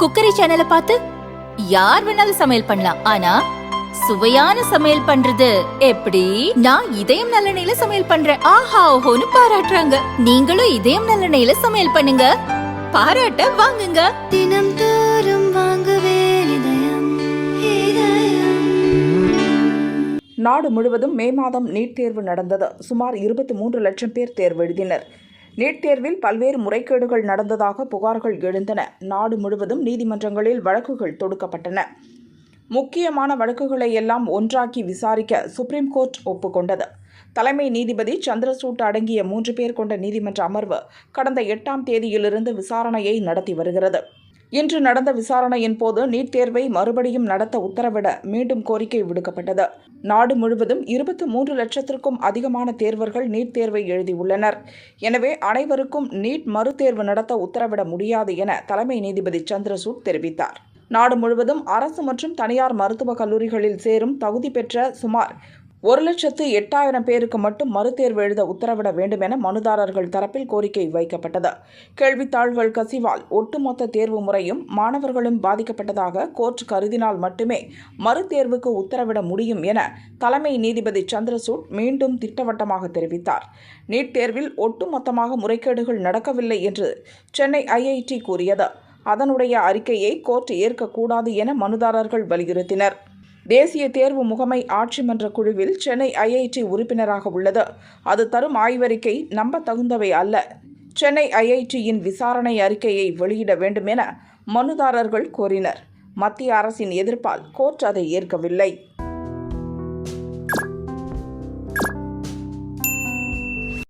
Cookery சேனலை பார்த்து யார் வேணாலும் சமையல் பண்ணலாம். ஆனா சுவையான சமையல் பண்றது எப்படி? நான் இதயம் நல்லெண்ணெயில சமையல் பண்றேன். ஆஹா ஓஹோன்னு பாராட்டுறாங்க. நீங்களும் இதயம் நல்லெண்ணெயில சமையல் பண்ணுங்க. பாராட்ட வாங்குங்க. தினம் தோறும் வாங்குவே இதயம் இதயம். நாடு முழுவதும் மே மாதம் நீட் தேர்வு நடந்தது. சுமார் இருபத்தி மூன்று லட்சம் பேர் தேர்வு எழுதினர். நீட் தேர்வில் பல்வேறு முறைகேடுகள் நடந்ததாக புகார்கள் எழுந்தன. நாடு முழுவதும் நீதிமன்றங்களில் வழக்குகள் தொடுக்கப்பட்டன. முக்கியமான வழக்குகளை எல்லாம் ஒன்றாக்கி விசாரிக்க சுப்ரீம் கோர்ட் ஒப்புக்கொண்டது. தலைமை நீதிபதி சந்திரசூட் அடங்கிய மூன்று பேர் கொண்ட நீதிமன்ற அமர்வு கடந்த எட்டாம் தேதியிலிருந்து விசாரணையை நடத்தி வருகிறது. இன்று நடந்த விசாரணையின் போது நீட் தேர்வை மறுபடியும் நடத்த உத்தரவிட மீண்டும் கோரிக்கை விடுக்கப்பட்டது. நாடு முழுவதும் இருபத்தி மூன்று லட்சத்திற்கும் அதிகமான தேர்வர்கள் நீட் தேர்வை எழுதியுள்ளனர். எனவே அனைவருக்கும் நீட் மறுதேர்வு நடத்த உத்தரவிட முடியாது என தலைமை நீதிபதி சந்திரசூட் தெரிவித்தார். நாடு முழுவதும் அரசு மற்றும் தனியார் மருத்துவக் கல்லூரிகளில் சேரும் தகுதி பெற்ற சுமார் ஒரு லட்சத்து எட்டாயிரம் பேருக்கு மட்டும் மறுதேர்வு எழுத உத்தரவிட வேண்டும் என மனுதாரர்கள் தரப்பில் கோரிக்கை வைக்கப்பட்டது. கேள்வித்தாள்கள் கசிவால் ஒட்டுமொத்த தேர்வு முறையும் மாணவர்களும் பாதிக்கப்பட்டதாக கோர்ட் கருதினால் மட்டுமே மறுதேர்வுக்கு உத்தரவிட முடியும் என தலைமை நீதிபதி சந்திரசூட் மீண்டும் திட்டவட்டமாக தெரிவித்தார். நீட் தேர்வில் ஒட்டுமொத்தமாக முறைகேடுகள் நடக்கவில்லை என்று சென்னை ஐஐடி கூறியது. அதனுடைய அறிக்கையை கோர்ட் ஏற்கக்கூடாது என மனுதாரர்கள் வலியுறுத்தினர். தேசிய தேர்வு முகமை ஆட்சி மன்ற குழுவில் சென்னை ஐஐடி உறுப்பினராக உள்ளது. அது தரும் ஆய்வறிக்கை நம்ப தகுந்தவை அல்ல. சென்னை ஐஐடியின் விசாரணை அறிக்கையை வெளியிட வேண்டும் என மனுதாரர்கள் கோரினர். மத்திய அரசின் எதிர்ப்பால் கோர்ட் அதை ஏற்கவில்லை.